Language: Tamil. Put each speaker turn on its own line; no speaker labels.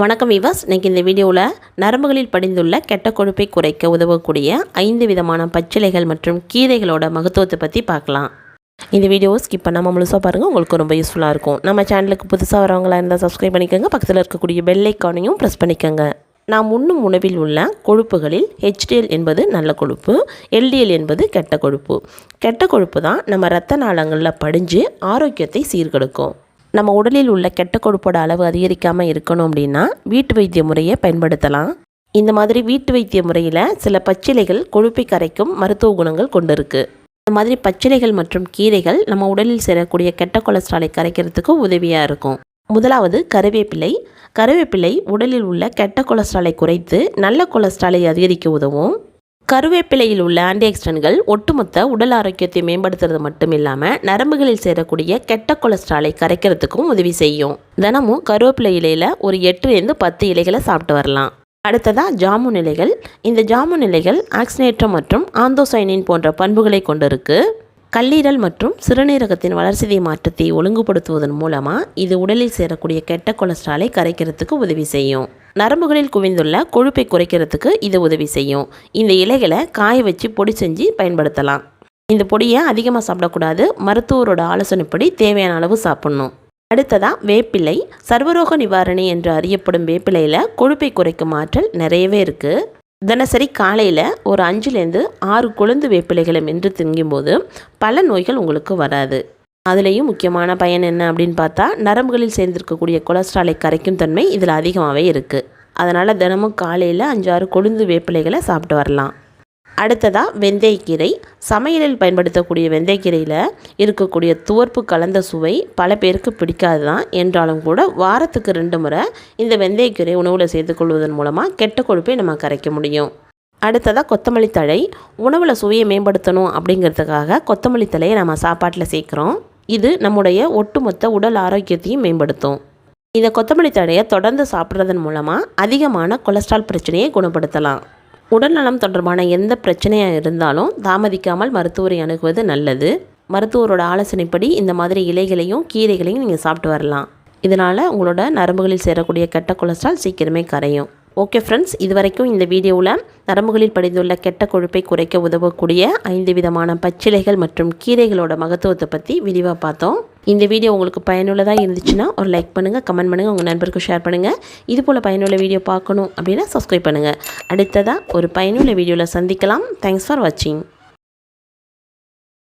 வணக்கம் விவாஸ் இன்னைக்கு இந்த வீடியோவில் நரம்புகளில் படிந்துள்ள கெட்ட கொழுப்பை குறைக்க உதவக்கூடிய ஐந்து விதமான பச்சிலைகள் மற்றும் கீரைகளோட மகத்துவத்தை பற்றி பார்க்கலாம். இந்த வீடியோவை ஸ்கிப் பண்ணாமல் முழுசாக பாருங்கள் உங்களுக்கு ரொம்ப யூஸ்ஃபுல்லாக இருக்கும். நம்ம சேனலுக்கு புதுசாக வரவங்களாக இருந்தால் சப்ஸ்கிரைப் பண்ணிக்கோங்க. பக்கத்தில் இருக்கக்கூடிய பெல் ஐக்கானையும் ப்ரெஸ் பண்ணிக்கோங்க. நாம் உண்ணும் உணவில் உள்ள கொழுப்புகளில் ஹெச்டிஎல் என்பது நல்ல கொழுப்பு எல்டிஎல் என்பது கெட்ட கொழுப்பு. கெட்ட கொழுப்பு தான் நம்ம இரத்த நாளங்களில் படிஞ்சு ஆரோக்கியத்தை சீர்கெடுக்கும். நம்ம உடலில் உள்ள கெட்ட கொழுப்போட அளவு அதிகரிக்காமல் இருக்கணும் அப்படின்னா வீட்டு வைத்திய முறையை பயன்படுத்தலாம். இந்த மாதிரி வீட்டு வைத்திய முறையில் சில பச்சிலைகள் கொழுப்பை கரைக்கும் மருத்துவ குணங்கள் கொண்டிருக்கு இந்த மாதிரி பச்சிலைகள் மற்றும் கீரைகள் நம்ம உடலில் சேரக்கூடிய கெட்ட கொலஸ்ட்ராலை கரைக்கிறதுக்கு உதவியாக இருக்கும். முதலாவது கருவேப்பிலை. கருவேப்பிலை உடலில் உள்ள கெட்ட கொலஸ்ட்ராலை குறைத்து நல்ல கொலஸ்ட்ராலை அதிகரிக்க உதவும். கருவேப்பிலையில் உள்ள ஆன்டிஆக்சிடென்ட்கள் ஒட்டுமொத்த உடல் ஆரோக்கியத்தை மேம்படுத்துறது மட்டும் இல்லாமல் நரம்புகளில் சேரக்கூடிய கெட்ட கொலஸ்ட்ராலை கரைக்கிறதுக்கும் உதவி செய்யும். தினமும் கருவேப்பிலை இலையில் ஒரு எட்டுலேருந்து பத்து இலைகளை சாப்பிட்டு வரலாம். அடுத்ததாக ஜாமுன் இலைகள். இந்த ஜாமுன் இலைகள் ஆக்சினேற்றம் மற்றும் ஆந்தோசைனின் போன்ற பண்புகளை கொண்டிருக்கு. கல்லீரல் மற்றும் சிறுநீரகத்தின் வளர்ச்சிதை மாற்றத்தை ஒழுங்குபடுத்துவதன் மூலமாக இது உடலில் சேரக்கூடிய கெட்ட கொலஸ்ட்ராலை கரைக்கிறதுக்கு உதவி செய்யும். நரம்புகளில் குவிந்துள்ள கொழுப்பை குறைக்கிறதுக்கு இது உதவி செய்யும். இந்த இலைகளை காய வச்சு பொடி செஞ்சு பயன்படுத்தலாம். இந்த பொடியை அதிகமாக சாப்பிடக்கூடாது. மருத்துவரோட ஆலோசனைப்படி தேவையான அளவு சாப்பிட்ணும். அடுத்ததாக வேப்பிலை. சர்வரோக நிவாரணி என்று அறியப்படும் வேப்பிலையில் கொழுப்பை குறைக்கும் ஆற்றல் நிறையவே இருக்குது தினசரி காலையில் ஒரு அஞ்சுலேருந்து ஆறு கொழுந்து வேப்பிலைகளை மென்று திங்கும்போது பல நோய்கள் உங்களுக்கு வராது. அதுலேயும் முக்கியமான பயன் என்ன அப்படின்னு பார்த்தா நரம்புகளில் சேர்ந்திருக்கக்கூடிய கொலஸ்ட்ராலை கரைக்கும் தன்மை இதில் அதிகமாகவே இருக்குது அதனால் தினமும் காலையில் அஞ்சாறு கொழுந்து வேப்பிலைகளை சாப்பிட்டு வரலாம். அடுத்ததாக வெந்தயக்கீரை. சமையலில் பயன்படுத்தக்கூடிய வெந்தயக்கீரையில் இருக்கக்கூடிய துவர்ப்பு கலந்த சுவை பல பேருக்கு பிடிக்காது தான் என்றாலும் கூட வாரத்துக்கு ரெண்டு முறை இந்த வெந்தயக்கீரை உணவில் சேர்த்துக்கொள்வதன் மூலமாக கெட்ட கொழுப்பை நம்ம கரைக்க முடியும். அடுத்ததாக கொத்தமல்லி தழை. உணவில் சுவையை மேம்படுத்தணும் அப்படிங்கிறதுக்காக கொத்தமல்லி தழையை நம்ம சாப்பாட்டில் சேர்க்குறோம். இது நம்முடைய ஒட்டுமொத்த உடல் ஆரோக்கியத்தையும் மேம்படுத்தும். இந்த கொத்தமல்லி தழையை தொடர்ந்து சாப்பிட்றதன் மூலமாக அதிகமான கொலஸ்ட்ரால் பிரச்சனையை குணப்படுத்தலாம். உடல்நலம் தொடர்பான எந்த பிரச்சனையாக இருந்தாலும் தாமதிக்காமல் மருத்துவரை அணுகுவது நல்லது. மருத்துவரோட ஆலோசனைப்படி இந்த மாதிரி இலைகளையும் கீரைகளையும் நீங்கள் சாப்பிட்டு வரலாம். இதனால் உங்களோட நரம்புகளில் சேரக்கூடிய கெட்ட கொலஸ்ட்ரால் சீக்கிரமே கரையும். ஓகே ஃப்ரெண்ட்ஸ் இது வரைக்கும் இந்த வீடியோவில் நரம்புகளில் படிந்துள்ள கெட்ட கொழுப்பை குறைக்க உதவக்கூடிய ஐந்து விதமான பச்சிலைகள் மற்றும் கீரைகளோட மகத்துவத்தை பற்றி விரிவாக பார்த்தோம். இந்த வீடியோ உங்களுக்கு பயனுள்ளதாக இருந்துச்சுன்னா ஒரு லைக் பண்ணுங்கள் கமெண்ட் பண்ணுங்கள் உங்கள் நண்பருக்கு ஷேர் பண்ணுங்கள் இது போல் பயனுள்ள வீடியோ பார்க்கணும் அப்படின்னா சப்ஸ்கிரைப் பண்ணுங்கள் அடுத்ததாக ஒரு பயனுள்ள வீடியோவில் சந்திக்கலாம். தேங்க்ஸ் ஃபார் வாட்சிங்